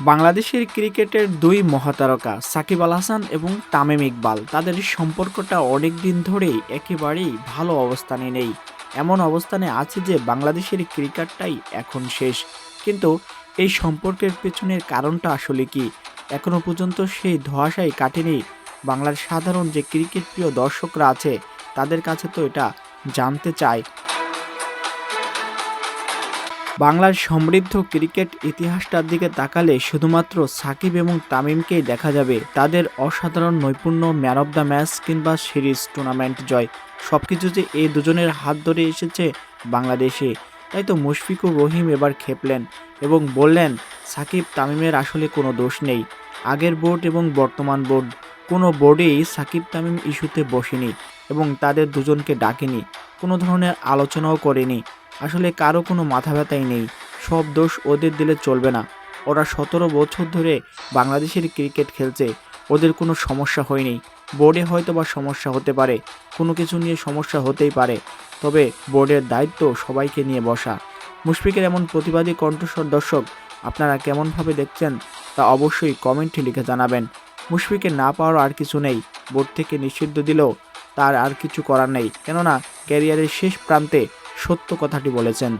বাংলাদেশের ক্রিকেটের দুই মহাতারকা, সাকিব আল হাসান এবং তামিম ইকবাল। তাদের সম্পর্কটা অনেক দিন ধরেই একেবারেই ভালো অবস্থানে নেই। এমন অবস্থানে আছে যে, বাংলাদেশের ক্রিকেটটাই এখন শেষ। কিন্তু এই সম্পর্কের পেছনের কারণটা আসলে কি? এখনও পর্যন্ত সেই ধোয়াশাই কাটেনি। বাংলার সাধারণ যে ক্রিকেট প্রিয় দর্শকরা আছে, তাদের কাছে তো এটা জানতে চায়। বাংলার সমৃদ্ধ ক্রিকেট ইতিহাসটার দিকে তাকালে শুধুমাত্র সাকিব এবং তামিমকেই দেখা যাবে। তাদের অসাধারণ নৈপুণ্য, ম্যান অব দ্য ম্যাচ কিংবা সিরিজ টুর্নামেন্ট জয়। সব কিছু যে এই দুজনের হাত ধরে এসেছে বাংলাদেশে, তাই তো মুশফিকুর রহিম এবার খেপলেন এবং বললেন, সাকিব, তামিমের আসলে কোনো দোষ নেই। আগের বোর্ড এবং বর্তমান বোর্ড, কোনো বোর্ডেই সাকিব, তামিম ইস্যুতে বসেনি এবং তাদের দুজনকে ডাকেনি। কোনো ধরনের আলোচনাও করেনি। আসলে কারও কোনো মাথা ব্যথাই নেই। সব দোষ ওদের দিলে চলবে না। ওরা সতেরো বছর ধরে বাংলাদেশের ক্রিকেট খেলছে। ওদের কোনো সমস্যা হয়নি। বোর্ডে হয়তো বা সমস্যা হতে পারে। কোনো কিছু নিয়ে সমস্যা হতেই পারে। তবে বোর্ডের দায়িত্ব সবাইকে নিয়ে বসা। মুশফিকের এমন প্রতিবাদী কণ্ঠস্বর দর্শক আপনারা কেমনভাবে দেখছেন তা অবশ্যই কমেন্টে লিখে জানাবেন। মুশফিকের না পাওয়ার আর কিছু নেই। বোর্ড থেকে নিষিদ্ধ দিলেও তার আর কিছু করার নেই। কেননা ক্যারিয়ারের শেষ প্রান্তে সত্য কথাটি বলেছেন।